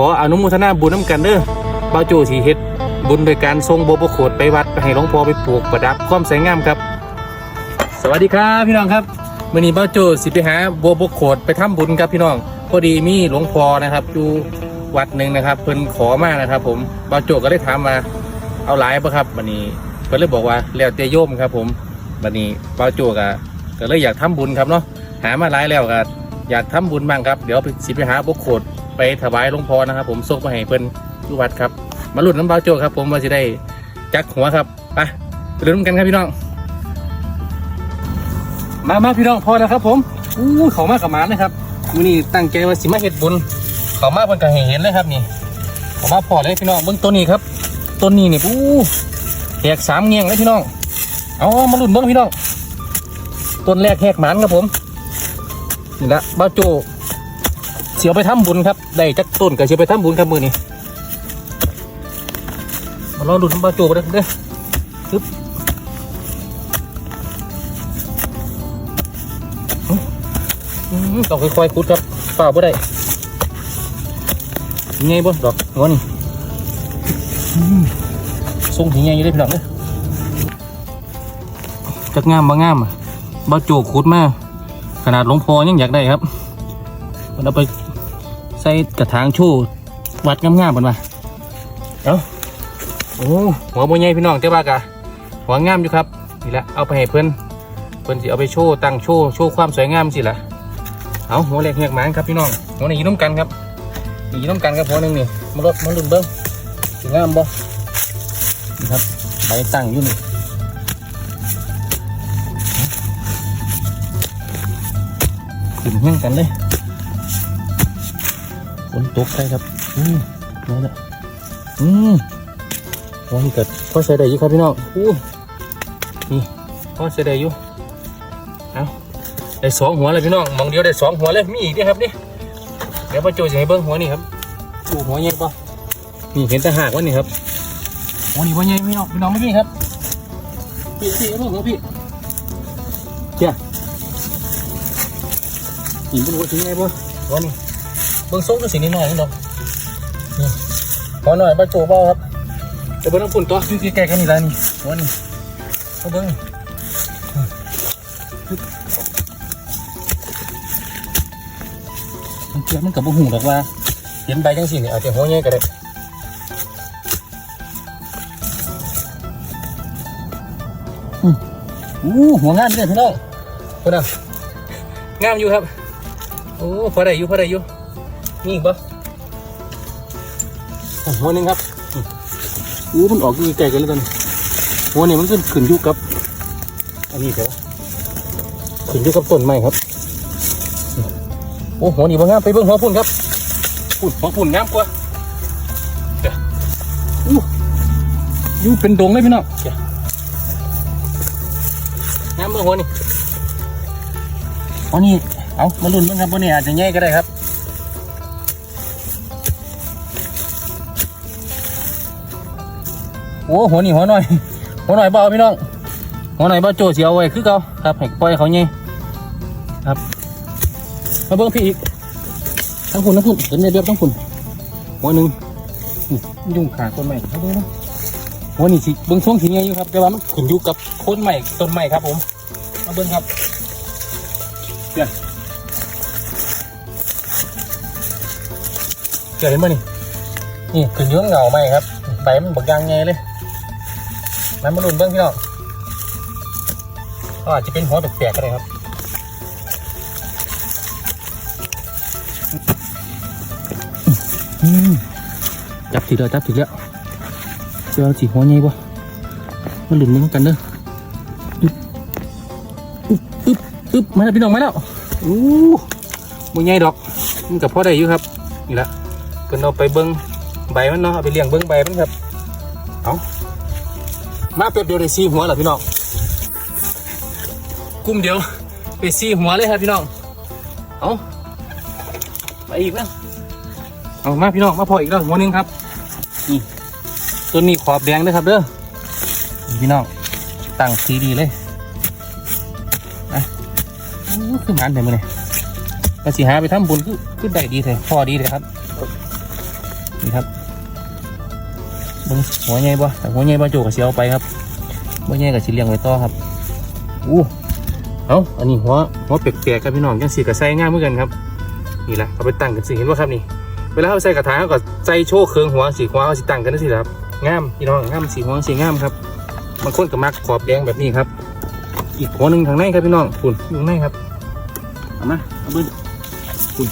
ขออนุโมทนาบุญน้ำกันเด้อบ่าวโจสีเฮ็ดบุญโดยการทรงโบวบกโขดไปวัดไปให้หลวงพ่อไปปลูกประดับความสวยงามครับ สวัสดีครับพี่น้องครับมื่อนี้บ่าวโจสิไปหาโบวบกโขดไปทำบุญครับพี่น้องพอดีมีหลวงพ่อนะครับอยู่วัดหนึ่งนะครับ เพิ่นขอมานะครับ ผมบ่าวโจก็ได้ถามมาเอาหลายปะครับวันนี้เพิ่นเลยบอกว่าแล้วแต่โยมครับ ผมวันนี้บ่าวโจก็ก็เลยอยากทำบุญครับเนาะหามาหลายแล้วก็อยากทำบุญบ้างครับ เดี๋ยวสิไปหาบโขด ไปถวายหลวงพ่อนะครับ ผมส่งมาให้เพิ่นอยู่วัดครับ มาลุ้นน้ำบาโจครับ ผมว่าสิได้จักหัวครับไปไปลุ้นกันครับพี่น้อง มามาพี่น้องพอแล้วครับ ผมอู้เขามากับหมาเลยครับมื้อนี้ตั้งใจว่าสิมาเฮ็ดบุญเขามาเพิ่นก็ให้เห็นเลยครับนี่เขามาพอเลยพี่น้องเบิ่งต้นนี้ครับต้นนี้นี่อู้แหกสามเงียงเลยพี่น้อง เอามาลุ้นเบิ่งพี่น้อง ต้นแรกแหกหมานครับผม นี่ละบ้าโจ เสียวไปทำบุญครับ ได้จักต้นก็เสียวไปทำบุญครับมือนี้มาลองดูน้ำบ้าจไปเด้อเด้อปึ๊บต้องค่อยๆขุดครับเปล่าบ่ได้ยังไงบ่ดอกหัวนี่อืมทรงถึงไงอยู่ได้พี่น้องเด้อจักงามบ่งามอะบ่โจกขุดมาขนาดหลวงพ่อยังอยากได้ครับมันเอาไป ใส่กระถางชว์วัดงามๆมันมาเอ้าโอ้หัวบ่ใหญ่พี่น้องแต่ว่ากะหัวงามอยู่ครับนี่แหละเอาไปให้เพิ่อนเพิ่อนสิเอาไปโชว์ตั้งโชว์โชว์ความสวยงามสิล่ะเอาหัวเล็กแหกหมางครับพี่น้องหัวนี้ยีน้ำกันครับยีน้ำกันครับหัวหนึ่งนี่มาลดมาลุ่นเบิ้งสวยงามบ่นี่ครับใบตั้งอยู่นี่ขึ้นเฮี้ยงกันเลย ฝนตกไปครับ อืมนั่นแหละอืมหันี้เกิดพอใส่ได้อยู่ครับพี่น้องอู้นี่พอใส่ได้อยู่เอาได้สองหัวเลยพี่น้องมองเดียวได้สองหัวเลยมีอีกนี่ครับนี่เดี๋ยวพ่อโจจะให้เบิ้งหัวนี่ครับดูหัวใหญ่ปะนี่เห็นแต่หากวะนี่ครับหัวนี่หัวใหญ่พี่น้องพี่น้องไม่พี่ครับพี่พี่เอาหัวพี่เจ้าหินเป็นหัวถึงไงปะหัวนี่ เบิ้งส้มก็สีนิดหน่อยนี่เนาะนี่หัวหน่อยพ่อโจเบาครับจะเบิ้งน้ำปุ่นตัวอยู่ใกล้ๆกันนี่แหละนี่หัวนี่เอาเบิ้งมันเกี่ยวมันกับบุหูหรอกว่าเห็นใบจังสิเนี่ยอาจจะหัวใหญ่ก็ได้อืมอู้หัวงามเลยพี่น้องคนน่ะงามอยู่ครับ โอ้พอได้อยู่พอได้อยู่ นี่อีกปะอะหัวหนึงครับอืมอู้มันออกอยู่ไกลๆกันแล้วกันหัวนี่มันขึ้นขึ้นอยู่กับ อันนี้เดี๋ยวขึ้นอยู่กับต้นไม้ครับ โอ้โหนี่บ่งามไปเบิ่งหัวพุ่นครับพุ่นหัวพุ่นงามกว่าเดี๋ยวอู้อยู่เป็นดงเลยพี่น้องเดี๋ยวงามเบิ่งหัวนี่หัวนี่เอามาลุ้นเบิ่งครับหัวนี่อาจจะใหญ่ก็ได้ครับ โอ้หัวนี่หัวหน่อย หัวหน่อยเบาพี่น้อง หัวหน่อยเบาโจเสียวไว้คือเขาครับให้ปล่อยเขาใหญ่ครับมาเบิ้งพี่อีกทั้งคุณทั้งคุณเห็นในเรียบทั้งคุณหัวหนึ่งยุ่งขาต้นไม้มาเบิ้งนะหัวนี่สิเบิ้งช่วงสีไงอยู่ครับแต่ว่ามันขึ้นอยู่กับโคนใหม่ต้นไม้ครับผมมาเบิ้งครับเดี๋ยวเดี๋ยวเห็นไหมนี่นี่ขึ้นยุ่งเหงาไหมครับใบมันบกยางไงเลย มันมาดุนเบิ้งพี่น้องก็อาจจะเป็นหัวแปลกๆก็ได้ครับอืมจับถือแล้วจับถือแล้วเจ้าสีหัวใหญ่ปะมาหลุมนึงกันเด้ออึ๊บอึ๊บอึ๊บอึ๊บมาแล้วพี่น้องมาแล้วอู้มันใหญ่ดอกมันกับพ่อได้อยู่ครับนี่ละเพิ่นเอาไปเบิ้งใบมันเนาะเอาไปเลี้ยงเบิ้งใบมันครับเอา มาเป็ดเดียวได้สี่หัวเหรอพี่น้องกุ้มเดียวไปสี่หัวเลยครับพี่น้องเอาไปอีกแล้วเอามาพี่น้องมาพออีกแล้วหัวนึงครับนี่ต้นนี้ขอบแดงด้วยครับเด้อพี่น้องตั้งสีดีเลยนะอู้ขึ้นงานเมือนี่ก็สิหาไปทำบุญคือคือได้ดีเถอะพอดีเลยครับนี่ครับ บงหัวใหญ่บ่แต่หัวใหญ่บ่โจก็สิเอาไปครับบ่ใหญ่ก็สิเลียงไว้ต่อครับอู้เอาอันนี้หัวหัวแปลกๆครับพี่น้องจังสีก็ใส่ง่ายเหมือนกันครับนี่แหละเอาไปตั้งกันสิเห็นบ่ครับนี่เวลาเขาใส่กระถางเขาก็ใส่โชว์เครื่องหัวสีหัวเขาสิตั้งกันนั่นสิครับงามพี่น้องงามสีหัวสีงามครับบางคนก็มักขอบแดงแบบนี้ครับ อีกหัวหนึ่งทางในครับพี่น้องคุณอยู่ข้างในครับเอามาเอาเบิ้ลคุณ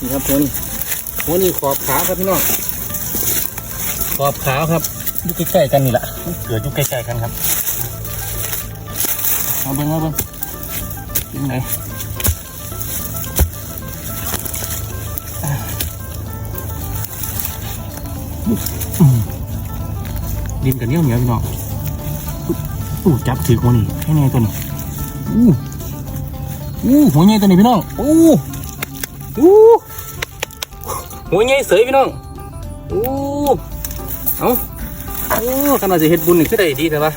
นี่ครับหัวนี้ หัวนี้ขอบขาวครับพี่น้องขอบขาวครับอยู่ใกล้ๆกันนี่แหละเกิดอยู่ใกล้ๆกันครับเอาเบิ้งเอาเบิ้งยังไงดินกันเนียเหนียวพี่น้องอู้จับถือหัวนี่ให้แน่ตัวนี้อู้อู้หัวใหญ่ตัวนี้พี่น้องอู้อู้ หัวใหญ่เสยพี่น้องอู้เอาโอ้ขนาดจะเฮ็ดบุญนี่ก็ได้ดีแต่ว่า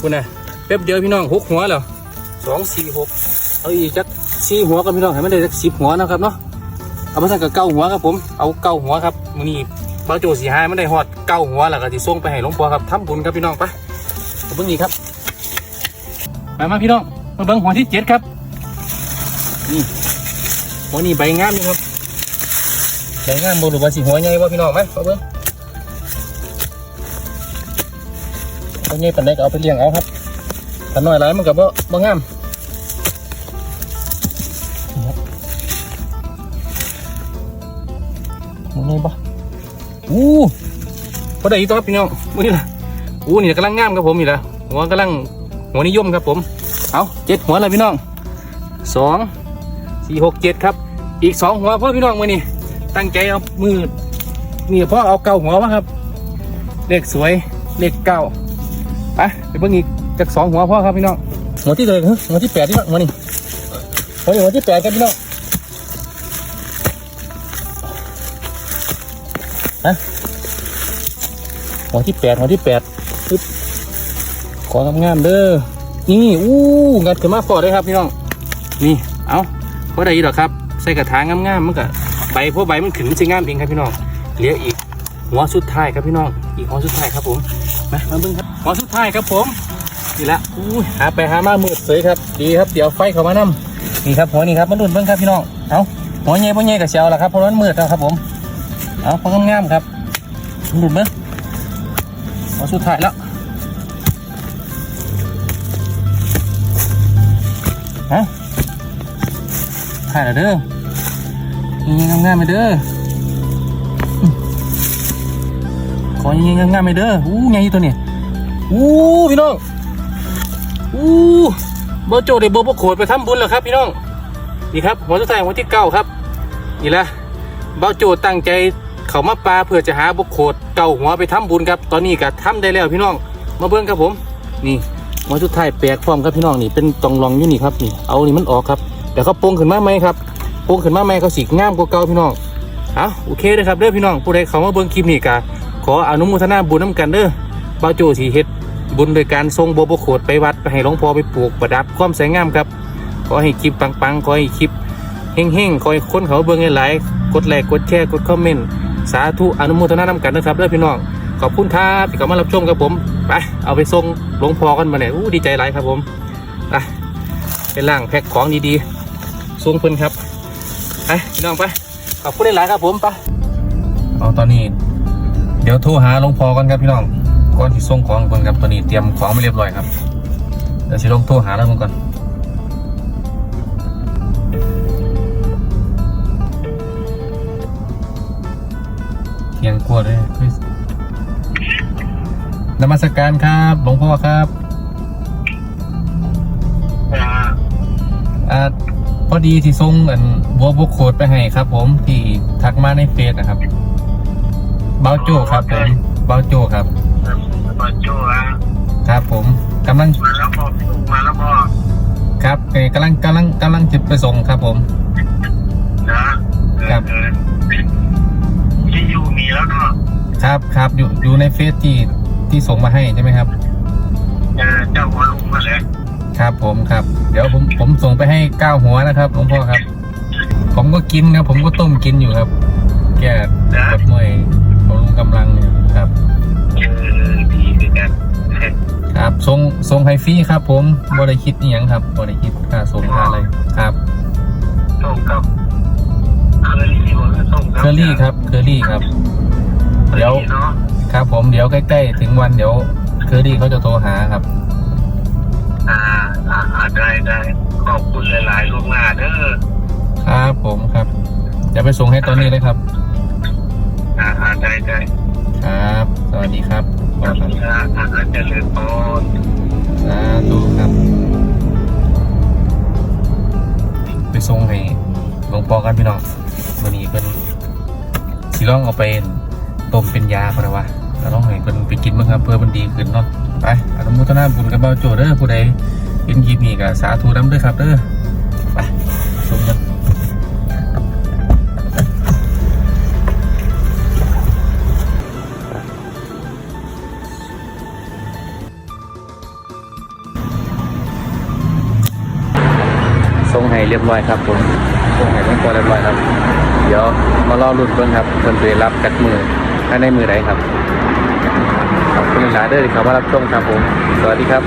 คุณน่ะแป๊บเดียวพี่น้องหกหัวแล้วสองสี่หกเอาอีกจักสี่หัวกันพี่น้องให้มันได้สักสิบหัวนะครับเนาะเอามาใส่กับเก้าหัวครับผมเอาเก้าหัวครับมือนี้บาโจสีหายมันได้หอดเก้าหัวแล้วก็สิส่งไปให้หลวงพ่อครับทำบุญครับพี่น้องไปมาเบิ้งนี่ครับมามาพี่น้องมาเบิ้งหัวที่เจ็ดครับนี่หัวนี่ใบงามนี่ครับ ใบงามบหรือว่าสีหัวใหญ่บ่พี่น้องไหมมาเบิ้งหัวใหญ่ปันใดก็เอาไปเลี้ยงเอาครับถ้าน้อยหลายมันก็บ่บ่งามนี่ครับหัวใหญ่บ่อู้พอได้อีกตัวครับพี่น้องมือนี่ละอู้นี่กำลังงามครับผมนี่ละหัวกำลังหัวนิยมครับผม เอาเจ็ดหัวเลยพี่น้องสองสี่หกเจ็ดครับ อีกสองหัวเพ่อพี่น้องมือนี่ ตั้งใจเอามือนี่พ่อเอาเก้าหัวมาครับ เลขสวยเลขเก้าไปไปเบิ่งอีกจากสองหัวพ่อครับพี่น้องหัวที่เลยหัวที่แปดที่น้องหัวนี่หัวนี่หัวที่แปดครับพี่น้องฮะหัวที่แปดหัวที่แปดของงามๆเด้อนี่อู้งัดขึ้นมาฟอดเลยครับพี่น้องนี่เอาเพราะใดหรอครับ ใส่กระถางงามๆมันก็ ใบพราะใบมันขึ้นมันจะงามเองครับพี่น้องเหลืออีกหัวสุดท้ายครับพี่น้อง อีกหัวสุดท้ายครับผมมามาเบิ่งครับหัวสุดท้ายครับผมนี่ละอู้หาไปหามามืดเสยครับ ดีครับเดี๋ยวไฟเข้ามานํนี่ครับหัวนี่ครับมันรุ่นเบิ่งครับพี่น้องเอาหัวใหญ่หัวใหญ่กับเชียวละครับเพราะมันมืดแล้วครับผมเอาพองามครับมันรุ่นเบิ่งเอาสุดท้ายแล้วฮะถ่ายแล้วเด้อ ยิงงามๆไปเด้ออืมขอยิงงามๆไปเด้ออู้ไงตัวนี้อู้พี่น้องอู้บอโจได้บอบโขดไปทำบุญแล้วครับ พี่น้องนี่ครับหัวสุดท้ายหัวที่เก้าครับนี่แหละบอโจตั้งใจเขามาปลาเพื่อจะหาบุกโขดเก่าหัวไปทำบุญครับ ตอนนี้ก็ทำได้แล้วพี่น้อง มาเบิ้งครับผม นี่หัวสุดท้ายแปลกฟอร์มครับพี่น้องนี่เป็นตองรองอยู่นี่ครับนี่เอานี่มันออกครับเดี๋ยวเขาโปรงขึ้นมาไหมครับ โปรงขึ้นมาไหมเขาสีงามกว่าเก่าพี่น้องเอาโอเคเลยครับเด้อพี่น้องผู้ใดเขามาเบิ้งคลิปนี้ก็ขออนุโมทนาบุญน้ำกันเด้อบ่าวโจสีเฮ็ดบุญโดยการส่งโบวบโขดไปวัดไปให้หลวงพ่อไปปลูกประดับความสวยงามครับขอให้คลิปปังๆขอให้คลิปเฮงๆขอให้คนเขาเบิ้งหลายๆกดไลค์กดแชร์กดคอมเมนต์สาธุอนุโมทนานำกันนะครับเด้อพี่น้องขอบคุณครับที่เข้ามารับชมกับผมไปเอาไปส่งหลวงพ่อกันมาเนี่ยอู้ดีใจหลายครับผมไปเป็นล่างแพ็คของดีๆส่งเพิ่นครับ ไปพี่น้องไปขอบคุณหลายๆครับผมไปเอาตอนนี้ เดี๋ยวโทรหาหลวงพ่อกันครับพี่น้องก่อนที่ส่งของก่อนครับตอนนี้เตรียมของมาเรียบร้อยครับเดี๋ยวสิลองโทรหาแล้วมันก่อนเทียงกลัวเลยคริสนมัสการครับหลวงพ่อครับอ่าพ อดีที่ส่งอันบัวบกโคดไปให้ครับ ผมที่ทักมาในเฟซนะครับเบาโจครับผมเบาโจครับมาจูอะครับผมกำลังมาแล้วพอมาแล้วพอครับเอ่อกำลังกำลังกำลังจะไปส่งครับผมนะครับเออที่อยู่มีแล้วเนาะครับครับอยู่อยู่ในเฟซที่ที่ส่งมาให้ใช่ไหมครับเออเจ้าหัวลุงมาเลย ครับผมครับ เดี๋ยวผมผมส่งไปให้เก้าหัวนะครับหลวงพ่อครับ ผมก็กินครับ ผมก็ต้มกินอยู่ครับ แก้นะปวดเมื่อยบำรุงกำลังเนี่ยครับเออดีด้วยกันครับทรงทรงไฮฟรี่ครับ ผมบริคิดนี่ยังครับบริคิดค่าส่งค่าอะไรครับส่งกับเคอรี่บ่หรือส่งกับเคอรี่ครับเคอรี่ครับ เดี๋ยวเนาะครับผมเดี๋ยวใกล้ๆถึงวันเดี๋ยวเคอรี่เขาจะโทรหาครับ อ่าอ่าอ่าได้ได้ขอบคุณหลายๆล่วงหน้าเด้อครับผมครับเดี๋ยวไปส่งให้ตอนนี้เลยครับ อ่าอ่าได้ได้ครับ สวัสดีครับขอบคุณนะอาหารเจริญพรสาธุครับ ไปส่งให้หลวงพ่อกันพี่น้องวันนี้เป็นสิลองเอาไปต้มเป็นยาเพราะว่าแล้วลองให้เป็นไปกินบ้างครับ เพื่อมันดีขึ้นเนาะ ไปอนุโมทนาบุญกับเบาโจเด้อผู้ใดเห็นคลิปนี้ก็สาธุน้ำด้วยครับเด้อไปส่งกันส่งให้เรียบร้อยครับผมส่งให้หลวงพ่อเรียบร้อยครับ เดี๋ยวมารอรุ่นเพิ่นครับเพิ่นไปรับกัดมือถ้าในมือไหนครับขอบ คุณหลายเด้อที่เขามารับชมครับผม สวัสดีครับ